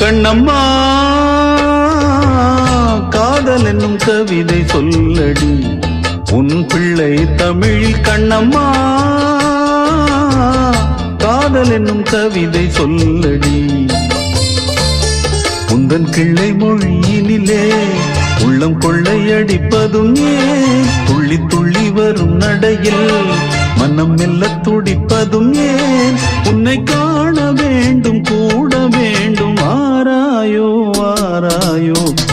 கண்ணம்மா காதல் என்னும் கவிதை சொல்லடி. உன் பிள்ளை தமிழில் கண்ணம்மா காதல் என்னும் கவிதை சொல்லடி. உந்தன் கிள்ளை மொழியினிலே உள்ளம் கொள்ளையடிப்பதும் ஏன் துள்ளி துள்ளி வரும் நடையில் மனம் மெல்ல துடிப்பதும் ஏன்? உன்னை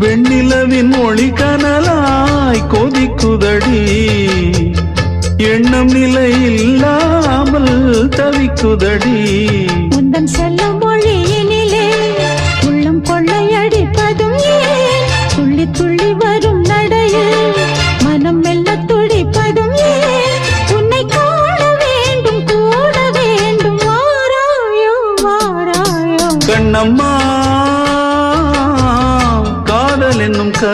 வெண்ணிலவின் மொழி கனலாய் கொதிக்குதடி எண்ணம் நிலை இல்லாமல் தவிக்குதடி உந்தன் செல்ல மொழியினிலே உள்ளம் கொள்ளையடிப்பதும் துள்ளி துள்ளி வரும் நடையில் மனம் மெல்ல துடிப்பதும் உன்னை காண வேண்டும் கூட வேண்டும் வாராயோ வாராயோ கண்ணம்மா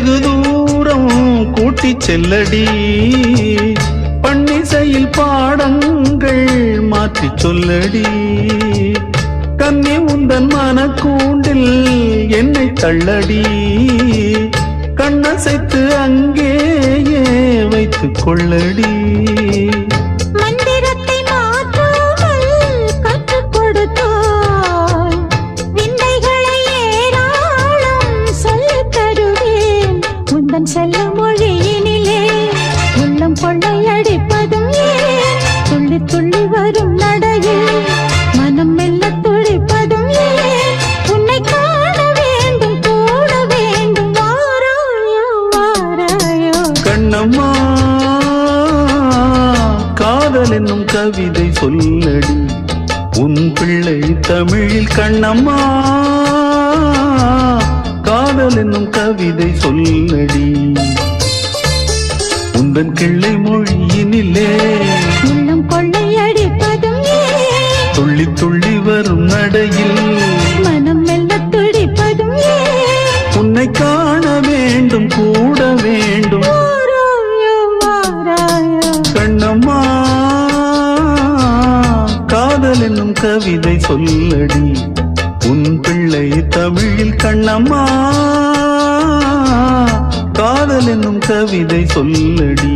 வெகு தூரம் கூட்டி செல்லடி. பன்னிசையில் பாடங்கள் மாற்றி சொல்லடி. கன்னி உந்தன் மனக்கூண்டில் என்னை தள்ளடி. கண்ணசைத்து அங்கேயே வைத்துக் கொள்ளடி. கொள்ளையடிப்பதும் ஏன்? துள்ளி துள்ளி வரும் நடையில் மனம் மெல்ல துடிப்பதும் ஏன்? உன்னை காண வேண்டும் கூட வேண்டும் வாராயோ வாராயோ கண்ணம்மா காதல் என்னும் கவிதை சொல்லடி. உன் பிள்ளை தமிழில் கண்ணம்மா காதல் என்னும் கவிதை சொல்லடி. உந்தன் கிள்ளை மொழியினிலே உள்ளம் கொள்ளையடிப்பதும் துள்ளி துள்ளி வரும் நடையில் மனம் மெல்ல துடிப்பதும் உன்னை காண வேண்டும் கூட வேண்டும். கண்ணம்மா காதல் என்னும் கவிதை சொல்லடி. உன் பிள்ளை தமிழில் கண்ணம்மா. காதல் என்னும் கவிதை சொல்லடி.